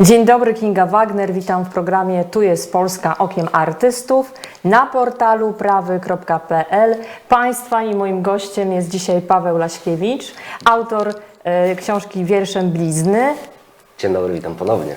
Dzień dobry, Kinga Wagner. Witam w programie Tu jest Polska okiem artystów na portalu prawy.pl. Państwa i moim gościem jest dzisiaj Paweł Laśkiewicz, autor e, książki Wierszem Blizny. Dzień dobry, witam ponownie.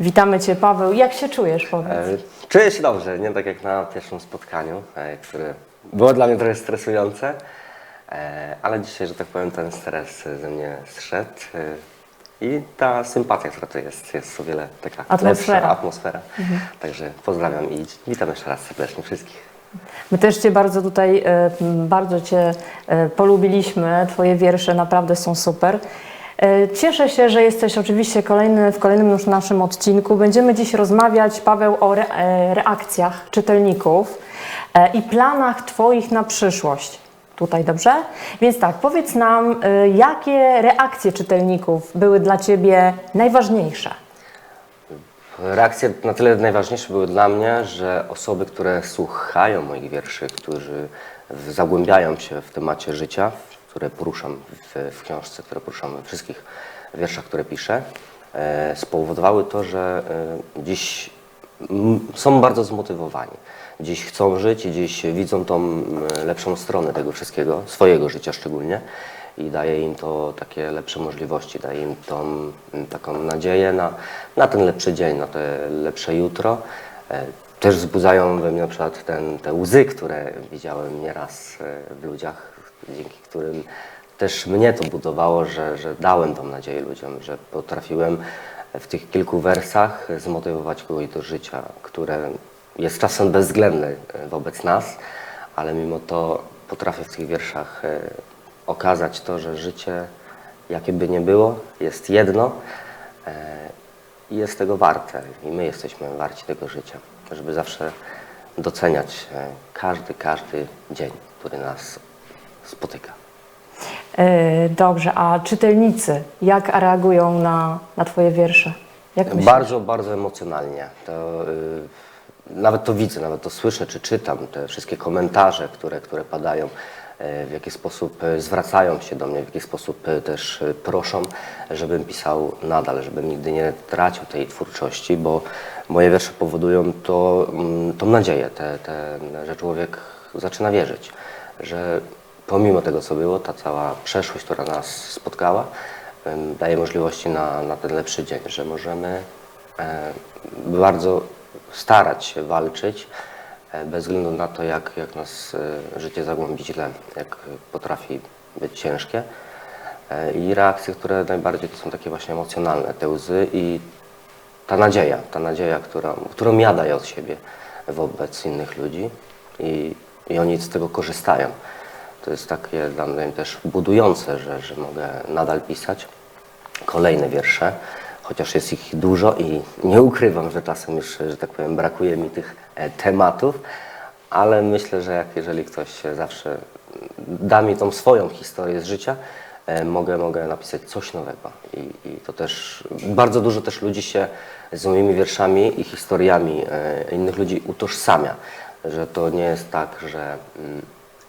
Witamy Cię, Paweł. Jak się czujesz, powiedz? E, Czuję się dobrze, nie tak jak na pierwszym spotkaniu, e, które było dla mnie trochę stresujące, e, ale dzisiaj, że tak powiem, ten stres ze mnie zszedł e, i ta sympatia, która tu jest, jest o wiele taka Atmosfera. lepsza atmosfera. Także pozdrawiam i witam jeszcze raz serdecznie wszystkich. My też Cię bardzo tutaj, e, bardzo Cię e, polubiliśmy. Twoje wiersze naprawdę są super. E, Cieszę się, że jesteś oczywiście kolejny, w kolejnym już naszym odcinku. Będziemy dziś rozmawiać, Paweł, o re, reakcjach czytelników i planach Twoich na przyszłość. Tutaj dobrze? Więc tak, powiedz nam, e, jakie reakcje czytelników były dla Ciebie najważniejsze? Reakcje na tyle najważniejsze były dla mnie, że osoby, które słuchają moich wierszy, którzy zagłębiają się w temacie życia, które poruszam w, w książce, które poruszam we wszystkich wierszach, które piszę, e, spowodowały to, że e, dziś są bardzo zmotywowani. Dziś chcą żyć dziś widzą tą lepszą stronę tego wszystkiego, swojego życia szczególnie i daje im to takie lepsze możliwości, daje im tą taką nadzieję na, na ten lepszy dzień, na te lepsze jutro. E, Też wzbudzają we mnie na przykład ten, te łzy, które widziałem nieraz e, w ludziach, dzięki którym też mnie to budowało, że, że dałem tą nadzieję ludziom, że potrafiłem w tych kilku wersach zmotywować kogoś do życia, które jest czasem bezwzględne e, wobec nas, ale mimo to potrafię w tych wierszach e, okazać to, że życie, jakie by nie było, jest jedno e, i jest tego warte. I my jesteśmy warci tego życia, żeby zawsze doceniać każdy, każdy dzień, który nas spotyka. E, Dobrze, a czytelnicy, jak reagują na, na Twoje wiersze? Jak? Bardzo, bardzo emocjonalnie. To, y, nawet to widzę, nawet to słyszę, czy czytam, te wszystkie komentarze, które, które padają, y, w jaki sposób y, zwracają się do mnie, w jaki sposób też proszą, żebym pisał nadal, żebym nigdy nie tracił tej twórczości, bo moje wiersze powodują to, mm, tą nadzieję, te, te, że człowiek zaczyna wierzyć, że pomimo tego, co było, ta cała przeszłość, która nas spotkała, daje możliwości na, na ten lepszy dzień, że możemy bardzo starać się walczyć e, bez względu na to, jak, jak nas e, życie zagłębi źle, jak potrafi być ciężkie. E, I reakcje, które najbardziej to są takie właśnie emocjonalne, te łzy i ta nadzieja, ta nadzieja, która, którą ja daję od siebie wobec innych ludzi i, i oni z tego korzystają. To jest takie dla mnie też budujące, że, że mogę nadal pisać kolejne wiersze, chociaż jest ich dużo i nie ukrywam, że czasem już, że tak powiem, brakuje mi tych e, tematów, ale myślę, że jak jeżeli ktoś zawsze da mi tą swoją historię z życia, e, mogę, mogę napisać coś nowego. I, I to też bardzo dużo też ludzi się z moimi wierszami i historiami e, innych ludzi utożsamia, że to nie jest tak, że mm,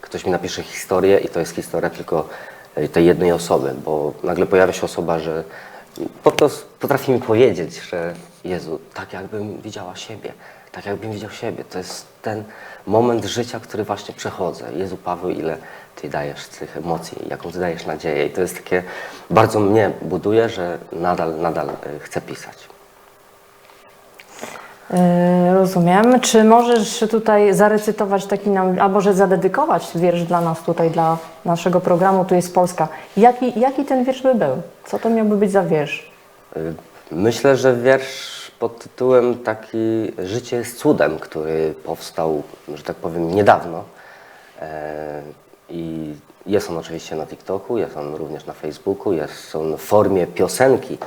ktoś mi napisze historię i to jest historia tylko e, tej jednej osoby, bo nagle pojawia się osoba, że po prostu potrafi mi powiedzieć, że Jezu, tak jakbym widziała siebie, tak jakbym widział siebie. To jest ten moment życia, który właśnie przechodzę. Jezu Paweł, ile Ty dajesz tych emocji, jaką Ty dajesz nadzieję. I to jest takie, bardzo mnie buduje, że nadal, nadal e, chcę pisać. E, Rozumiem. Czy możesz tutaj zarecytować taki nam, a może zadedykować wiersz dla nas tutaj, dla naszego programu Tu jest Polska? Jaki, jaki ten wiersz by był? Co to miałby być za wiersz? Y, Myślę, że wiersz pod tytułem taki Życie jest cudem, który powstał, że tak powiem, niedawno. E, I jest on oczywiście na TikToku, jest on również na Facebooku, jest on w formie piosenki.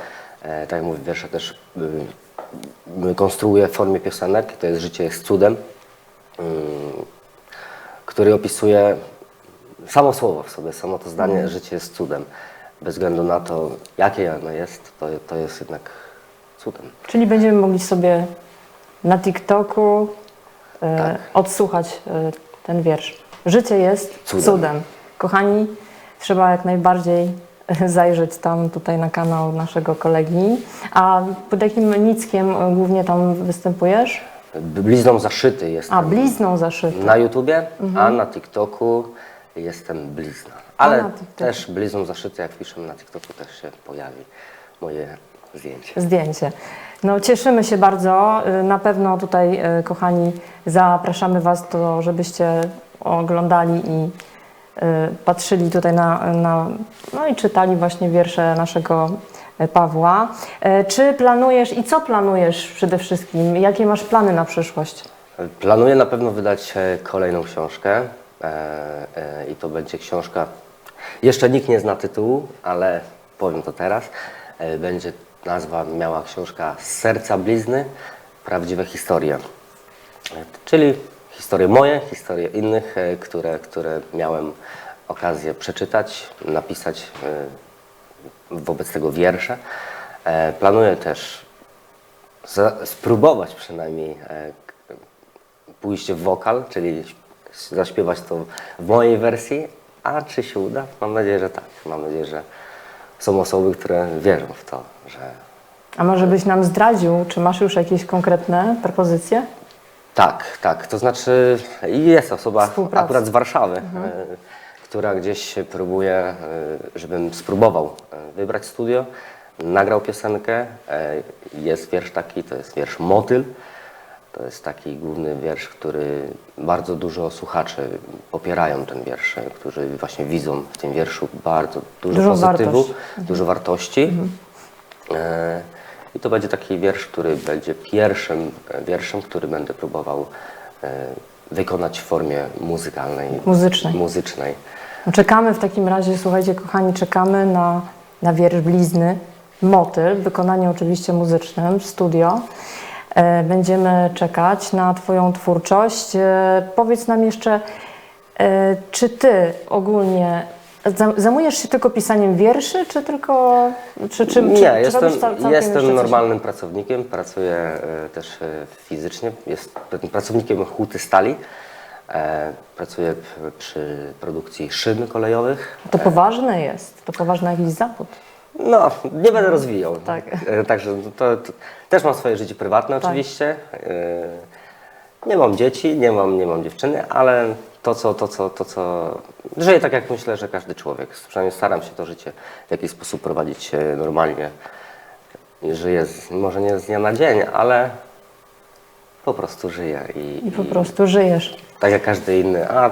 E, Tak jak mówię, wiersze też y, y, konstruuję w formie piosenek. To jest Życie jest cudem, mm, który opisuje samo słowo w sobie, samo to zdanie, życie jest cudem. Bez względu na to, jakie ono jest, to, to jest jednak cudem. Czyli będziemy mogli sobie na TikToku e, Tak. odsłuchać e, ten wiersz. Życie jest Cudem. cudem. Kochani, trzeba jak najbardziej zajrzeć tam tutaj na kanał naszego kolegi. A pod jakim nickiem głównie tam występujesz? Blizną zaszyty jestem A, blizną zaszyty. na YouTubie, a na TikToku jestem blizna. Ale na TikToku. też blizną zaszyty, jak piszemy na TikToku, też się pojawi moje zdjęcie. Zdjęcie. No, cieszymy się bardzo. Y, Na pewno tutaj, y, kochani, zapraszamy Was, to, żebyście oglądali i patrzyli tutaj na, na, no i czytali właśnie wiersze naszego y, Pawła. Y, Czy planujesz i co planujesz przede wszystkim? Jakie masz plany na przyszłość? Planuję na pewno wydać e, kolejną książkę e, e, i to będzie książka, jeszcze nikt nie zna tytułu, ale powiem to teraz. Będzie nazwa miała książka Z serca blizny, prawdziwe historie. Czyli historie moje, historie innych, e, które, które miałem okazję przeczytać, napisać e, wobec tego wiersze. E, Planuję też spróbować przynajmniej pójść w wokal, czyli zaśpiewać to w mojej wersji, a czy się uda? Mam nadzieję, że tak. Mam nadzieję, że są osoby, które wierzą w to, że A może byś nam zdradził, czy masz już jakieś konkrettne propozycje? Tak, tak. To znaczy jest osoba akurat z Warszawy, e, która gdzieś próbuje, e, żebym spróbował e, wybrać studio, nagrał piosenkę. E, jest wiersz taki, to jest wiersz Motyl. To jest taki główny wiersz, który bardzo dużo słuchaczy popierają ten wiersz, e, którzy właśnie widzą w tym wierszu bardzo dużo, Dużą pozytywu, wartość. dużo wartości. E, I to będzie taki wiersz, który będzie pierwszym wierszem, który będę próbował e, wykonać w formie muzykalnej. Muzycznej. muzycznej. No, Czekamy w takim razie, słuchajcie kochani, czekamy na, na wiersz Blizny, Motyl, w wykonaniu oczywiście muzycznym w studio. E, Będziemy czekać na Twoją twórczość. E, Powiedz nam jeszcze, czy Ty ogólnie zajmujesz się tylko pisaniem wierszy, czy tylko... Czy, czy, Nie, czy jestem, cał- jestem coś? normalnym pracownikiem, pracuję e, też e, fizycznie, jestem pracownikiem huty stali. E, pracuję przy produkcji szyn kolejowych. To poważne jest, to poważny jakiś zawód. No, nie będę rozwijał. Tak. Także to, to też mam swoje życie prywatne Tak. oczywiście. Nie mam dzieci, nie mam, nie mam dziewczyny, ale to co, to, co, to, co... Żyję tak, jak myślę, że każdy człowiek. Przynajmniej staram się to życie w jakiś sposób prowadzić e, normalnie. I żyję, z, może nie z dnia na dzień, ale po prostu żyję. I, I po prostu żyjesz. tak jak każdy inny. A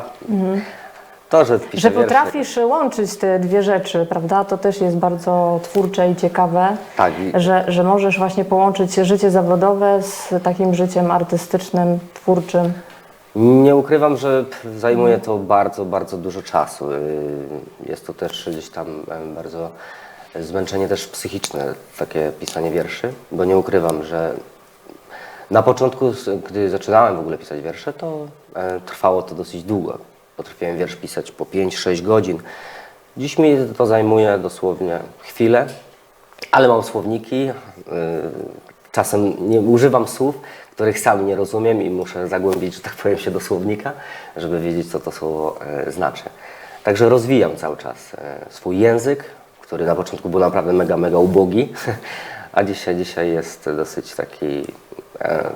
to, że piszę Że wiersze- potrafisz łączyć te dwie rzeczy, prawda? To też jest bardzo twórcze i ciekawe, Tak, i- że, że możesz właśnie połączyć życie zawodowe z takim życiem artystycznym, twórczym. Nie ukrywam, że zajmuje to bardzo, bardzo dużo czasu. Yy, Jest to też gdzieś tam bardzo zmęczenie też psychiczne, takie pisanie wierszy, bo nie ukrywam, że na początku, gdy zaczynałem w ogóle pisać wiersze, to e, trwało to dosyć długo. Potrafiłem wiersz pisać po 5-6 godzin. Dziś mi to zajmuje dosłownie chwilę, ale mam słowniki. Czasem nie używam słów, których sam nie rozumiem i muszę zagłębić, że tak powiem, się do słownika, żeby wiedzieć, co to słowo e, znaczy. Także rozwijam cały czas e, swój język, który na początku był naprawdę mega, mega ubogi, a dzisiaj, dzisiaj jest dosyć taki e,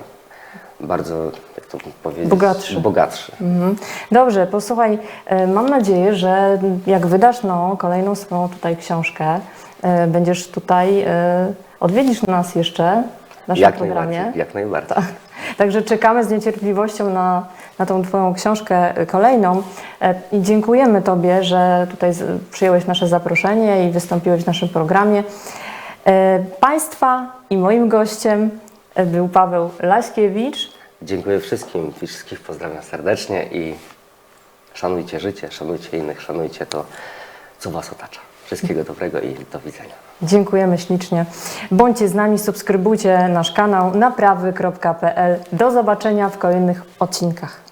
bardzo, jak to powiedzieć, Bogatszy. bogatszy. Mhm. Dobrze, posłuchaj, e, mam nadzieję, że jak wydasz no, kolejną swoją tutaj książkę, e, będziesz tutaj, e, odwiedzisz nas jeszcze naszym Jak programie. najbardziej, jak najbardziej. Tak. Także czekamy z niecierpliwością na, na tą Twoją książkę kolejną E, i dziękujemy Tobie, że tutaj przyjąłeś nasze zaproszenie i wystąpiłeś w naszym programie. E, Państwa i moim gościem e, był Paweł Laśkiewicz. Dziękuję wszystkim, wszystkich pozdrawiam serdecznie i szanujcie życie, szanujcie innych, szanujcie to, co Was otacza. Wszystkiego dobrego i do widzenia. Dziękujemy ślicznie. Bądźcie z nami, subskrybujcie nasz kanał naprawy.pl. Do zobaczenia w kolejnych odcinkach.